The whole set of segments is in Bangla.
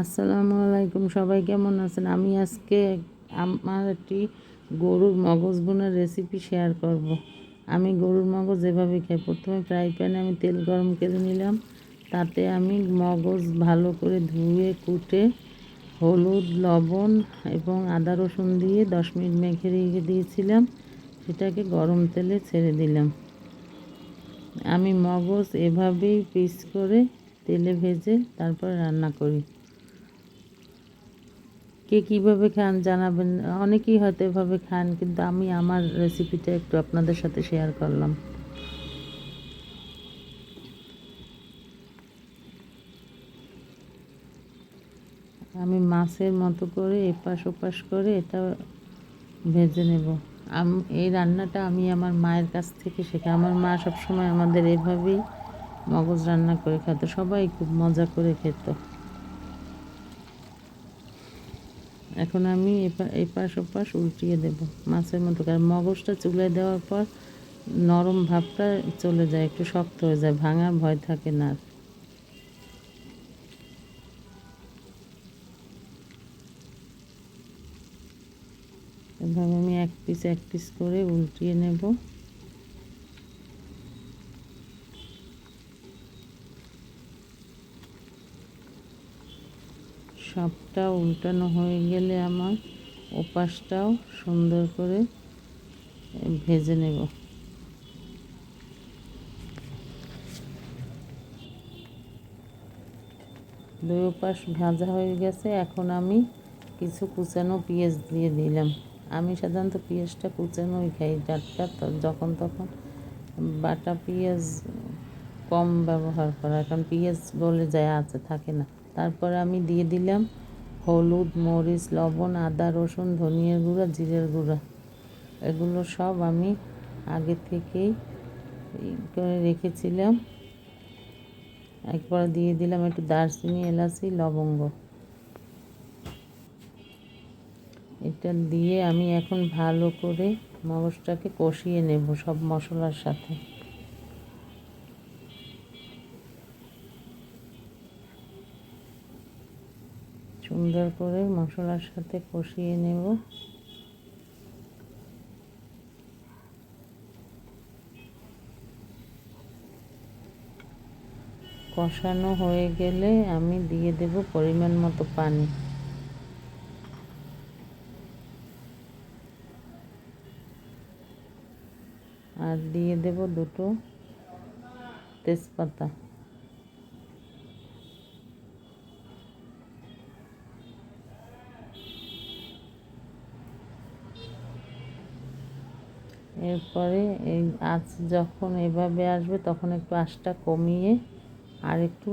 আসসালামু আলাইকুম, সবাই কেমন আছেন? আমি আজকে আমার একটি গরুর মগজ বোনার রেসিপি শেয়ার করব। আমি গরুর মগজ এভাবে খাই। প্রথমে ফ্রাই প্যানে আমি তেল গরম করে নিলাম। তাতে আমি মগজ ভালো করে ধুয়ে, কুটে, হলুদ, লবণ এবং আদা, রসুন দিয়ে দশ মিনিট মেখে রেখে দিয়েছিলাম। সেটাকে গরম তেলে ছেড়ে দিলাম। আমি মগজ এভাবেই পিস করে তেলে ভেজে তারপর রান্না করি। কে কীভাবে খান জানাবেন? অনেকেই হয়তো এভাবে খান, কিন্তু আমি আমার রেসিপিটা একটু আপনাদের সাথে শেয়ার করলাম। আমি মাছের মতো করে এপাশ ওপাশ করে এটা ভেজে নেব। এই রান্নাটা আমি আমার মায়ের কাছ থেকে শেখা, আমার মা সবসময় আমাদের এভাবেই মগজ রান্না করে খেত, সবাই খুব মজা করে খেত। এখন আমি এপা এপাশ ওপাশ উল্টিয়ে দেব, মাছের মতো। আর মগজটা চুলে দেওয়ার পর নরম ভাবটা চলে যায়, একটু শক্ত হয়ে যায় ভাঙার ভয় থাকে না এভাবে আমি এক পিস এক পিস করে উল্টিয়ে নেব। সবটা উল্টানো হয়ে গেলে আমার ওপাশটাও সুন্দর করে ভেজে নেব। দুই ওপাশ ভাজা হয়ে গেছে, এখন আমি কিছু কুচানো পেঁয়াজ দিয়ে দিলাম। আমি সাধারণত পেঁয়াজটা কুচানোই খাই টাটকা যখন তখন বাটা পেঁয়াজ কম ব্যবহার করা কারণ পেঁয়াজ গলে যায় আছে থাকে না। তারপরে আমি দিয়ে দিলাম হলুদ, মরিচ, লবণ, আদা, রসুন, ধনিয়ার গুঁড়া, জিরের গুঁড়া। এগুলো সব আমি আগে থেকেই করে রেখেছিলাম। একবার দিয়ে দিলাম একটু দারচিনি, এলাচি, লবঙ্গ। এটা দিয়ে আমি এখন ভালো করে মগজটাকে কষিয়ে নেব সব মশলার সাথে। সুন্দর করে মশলার সাথে কষিয়ে নেব। কষানো হয়ে গেলে আমি দিয়ে দেব পরিমাণ মতো পানি। আর দিয়ে দেব দুটো তেজপাতা। এরপরে এই আঁচ যখন এভাবে আসবে, তখন একটু আঁচটা কমিয়ে আর একটু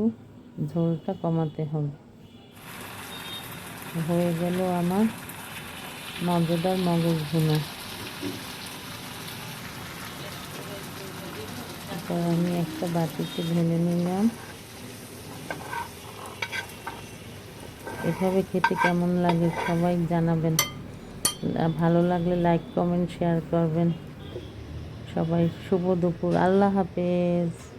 ঝোলটা কমাতে হবে। হয়ে গেল আমার মজাদার মগজ ভুনা। আমি একটা বাটিতে ঢেলে নিলাম। এভাবে খেতে কেমন লাগে সবাই জানাবেন। ভালো লাগলে লাইক কমেন্ট শেয়ার করবেন। সবাই শুভ দুপুর। আল্লাহ হাফেজ।